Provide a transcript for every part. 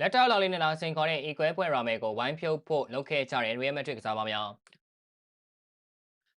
လက်တောက်လောက်လေးနဲ့လာစင်ခေါ်တဲ့ equal ပွဲရာမယ်ကိုဝိုင်းဖြုတ်ဖို့လုပ်ခဲ့ကြတဲ့ Real Madrid ကစားသမားများ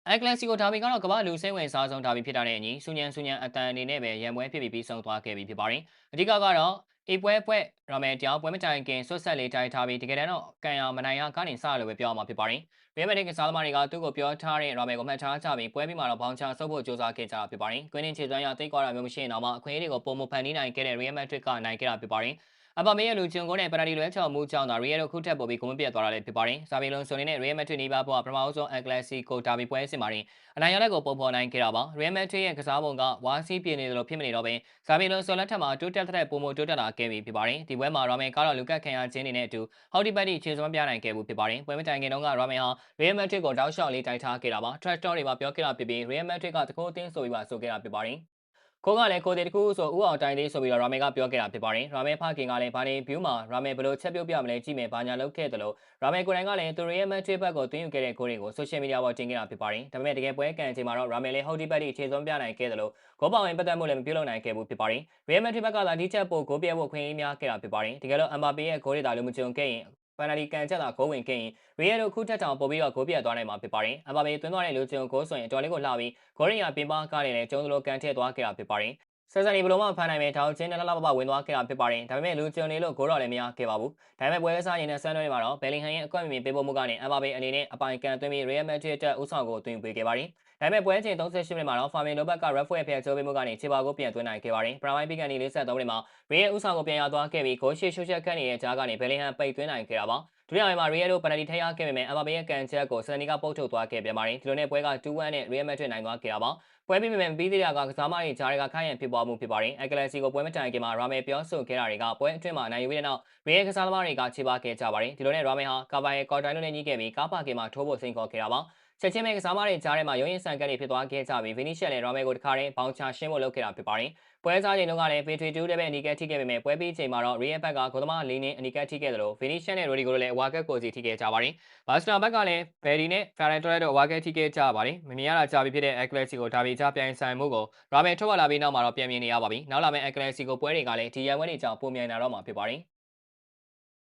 အက်လက်စီကိုဒါဘီကတော့ကမ္ဘာလူစိတ်ဝင်စားဆုံးဒါဘီဖြစ်တာနဲ့အညီစူညံစူညံအတန်အနေနဲ့ပဲရံပွဲဖြစ်ပြီးပြီးဆုံးသွားခဲ့ပြီဖြစ်ပါတယ်။အဓိကကတော့အေပွဲပွဲရမယ်တရားပွဲမတိုင်ခင်ဆွတ်ဆက်လေးတိုက်ထားပြီးတကယ်တမ်းတော့ကန်ရမနိုင်ရကနေစရလို့ပဲပြောရမှာဖြစ်ပါတယ်။ရီမက်ဒစ်ကစားသမားတွေကသူ့ကိုပြောထားတဲ့ရမယ်ကိုမှတ်ထားကြပြီးပွဲပြီးမှတော့ဘောင်ချဆုပ်ဖို့ကြိုးစားခဲ့ကြတာဖြစ်ပါတယ်။ကွင်းင်းခြေစွမ်းရသိကွာတာမျိုးမရှိရင်တော့မှအခွင့်အရေးတွေကိုပုံမဖန်တီးနိုင်ခဲ့တဲ့ရီမက်ဒစ်ကနိုင်ခဲ့တာဖြစ်ပါတယ်။ အပါမေရဲ့လူချွန်ကိုနဲ့ပနာတီလွဲချော်မှုကြောင့်သာရီယယ်တို့ခုထက်ပိုပြီးဂုဏ်ပြတ်သွားတာလည်းဖြစ်ပါတယ်။စာပေလုံးဆိုနေတဲ့ရီယယ်မက်ထရီနီးပါးပေါ်ပထမဆုံးအက်ကလစီကိုဒါဘီပွဲစစ်မှာတင်အနိုင်ရလက်ကိုပုံဖော်နိုင်ခဲ့တာပါ။ရီယယ်မက်ထရီရဲ့ကစားပုံကဝါစီးပြင်းနေတယ်လို့ဖြစ်မနေတော့ပင်စာပေလုံးဆိုလက်ထက်မှာတိုးတက်တဲ့ပုံမတိုးတက်လာခဲ့ပြီဖြစ်ပါတယ်။ဒီပွဲမှာရာမယ်ကတော့လူကတ်ခံရခြင်းနေနဲ့အတူဟော်ဒီပတ်တီခြေစွမ်းပြနိုင်ခဲ့မှုဖြစ်ပါတယ်။ပွဲမတိုင်ခင်တုန်းကရာမယ်ဟာရီယယ်မက်ထရီကိုတောက်လျှောက်လေးတိုက်ထားခဲ့တာပါ။ trash talk တွေမှာပြောခဲ့တာဖြစ်ပြီးရီယယ်မက်ထရီကတကိုးအသင်းဆိုပြီးပါဆိုခဲ့တာဖြစ်ပါတယ်။ ကိုကလည်းကိုတေတခုဆိုဥအောင်တိုင်းလေးဆိုပြီးတော့ရာမေကပြောခဲ့တာဖြစ်ပါတယ်ရာမေဖခင်ကလည်းဘာနေဘျူးမှာရာမေဘလို့ချက်ပြုတ်ပြမလဲကြည့်မယ်ဘာညာလုပ်ခဲ့တယ်လို့ရာမေကိုယ်တိုင်ကလည်းသူရဲ့မတ်ထရစ်ဘက်ကိုတွင်းယူခဲ့တဲ့ကိုတွေကိုဆိုရှယ်မီဒီယာပေါ်တင်ခဲ့တာဖြစ်ပါတယ်ဒါပေမဲ့တကယ်ပွဲကန်အချိန်မှာတော့ရာမေလည်းဟော်ဒီဘက်တီအခြေဆုံးပြနိုင်ခဲ့တယ်လို့ဂိုးပေါဝင်ပတ်သက်မှုလည်းမပြုလုပ်နိုင်ခဲ့ဘူးဖြစ်ပါတယ်ရီယယ်မက်ထရစ်ဘက်ကသာဒီချက်ပိုဂိုးပြဲဖို့ခွင့်အရေးများခဲ့တာဖြစ်ပါတယ်တကယ်လို့အမ်ဘာပေရဲ့ဂိုးတွေသာလို့မကြုံခဲ့ရင် ပန်နယ်လီကန်ချက်သာဂိုးဝင်ခဲ့ရင်ရီယယ်တို့ခုထက်တောင်ပိုပြီးတော့ဂိုးပြတ်သွားနိုင်မှာဖြစ်ပါတယ်။အမ်ဘာပေသွင်းသွားတဲ့လူကျုံဂိုးဆိုရင်အတော်လေးကိုလှပြီးဂိုးရင်ရပြင်ပကားတွေလည်းကျုံးသလိုကန်ထည့်သွားခဲ့တာဖြစ်ပါတယ် ဆယ်ဆန်နီဘလုံးမဖန်နိုင်မဲ့ထောင်ချင်းနဲ့လှလှပပဝင်သွားခဲ့တာဖြစ်ပါတယ်။ဒါပေမဲ့လူကျုံနေလို့ဂိုးတော်လည်းမရခဲ့ပါဘူး။ဒါပေမဲ့ပွဲကစားရင်နဲ့ဆန်နွဲမှာတော့ဘယ်လင်ဟန်ရဲ့အကွက်မီပေးဖို့မှုကနေအမ်ဘာဘေအနေနဲ့အပိုင်ကန်သွင်းပြီး Real Madrid အတွက်ဥဆောင်ကိုသွင်းပေးခဲ့ပါတယ်။ဒါပေမဲ့ပွဲချိန်38မိနစ်မှာတော့ Fabian Lopez က ref ရဲ့ဖျက်ချိုးပေးမှုကနေခြေပါကိုပြန်သွင်းနိုင်ခဲ့ပါတယ်။ Prime ပြီးကနေ43မိနစ်မှာ Real ဥဆောင်ကိုပြန်ရသွားခဲ့ပြီးဂိုးရှိရှုချက်ခန့်နေတဲ့ကြားကနေဘယ်လင်ဟန်ပိတ်သွင်းနိုင်ခဲ့တာပါ။ ဒုတိယပိုင်းမှာ Real တို့ penalty ထည့်ရခဲ့ပေမဲ့ Mbappe ရဲ့ကန်ချက်ကို Sani ကပုတ်ထုတ်သွားခဲ့ပြန်ပါတယ်။ဒီလိုနဲ့ပွဲက2-1နဲ့ Real Madrid နိုင်သွားခဲ့တာပါ။ပွဲပြီးပေမဲ့ပြီးသေးတာကကစားမတွေဂျားတွေကခိုင်းရန်ဖြစ်ပွားမှုဖြစ်ပါတယ်။အက်ကလစီကိုပွဲမတိုင်ခင်မှာ Rame ပြောဆိုခဲ့တာတွေကပွဲအတွင်းမှာနိုင်ယူပြီးတဲ့နောက် Real ကစားသမားတွေကခြေပါခဲ့ကြပါတယ်။ဒီလိုနဲ့ Rame ဟာကာဘာရဲ့ကော်တိုင်းလိုနဲ့ညှိခဲ့ပြီးကားပါကင်မှာထိုးဖို့စိန်ခေါ်ခဲ့တာပါ။ ချက်ချင်းပဲကစားမတွေကြားထဲမှာရုံးရင်ဆန်ကက်တွေဖြစ်သွားခဲ့ကြပြီး Vinicius လည်း Rame ကိုတခါတည်းဘောင်ချရှင်းဖို့လုပ်ခဲ့တာဖြစ်ပါတယ်။ပွဲစားချိန်တုန်းကလည်း Petri 2တဲ့ပဲအနီကက်ထိခဲ့ပေမဲ့ပွဲပြီးချိန်မှာတော့ Real ဘက်ကဂိုးသမား၄နင်းအနီကက်ထိခဲ့တယ်လို့ Vinicius နဲ့ Rodrigo တို့လည်းအဝါကက်ကိုစီထိခဲ့ကြပါတယ်။ Barcelona ဘက်ကလည်း Verdi နဲ့ Ferran Torres တို့အဝါကက်ထိခဲ့ကြပါတယ်။မမြင်ရတာကြာပြီဖြစ်တဲ့ Atletico ဒါဘီကြားပြိုင်ဆိုင်မှုကို Ramen ထွက်လာပြီးနောက်မှာတော့ပြန်မြင်နေရပါပြီ။နောက်လာမယ့် Atletico ပွဲတွေကလည်းဒီရန်ပွဲတွေကြောင့်ပုံမြင်လာတော့မှာဖြစ်ပါတယ်။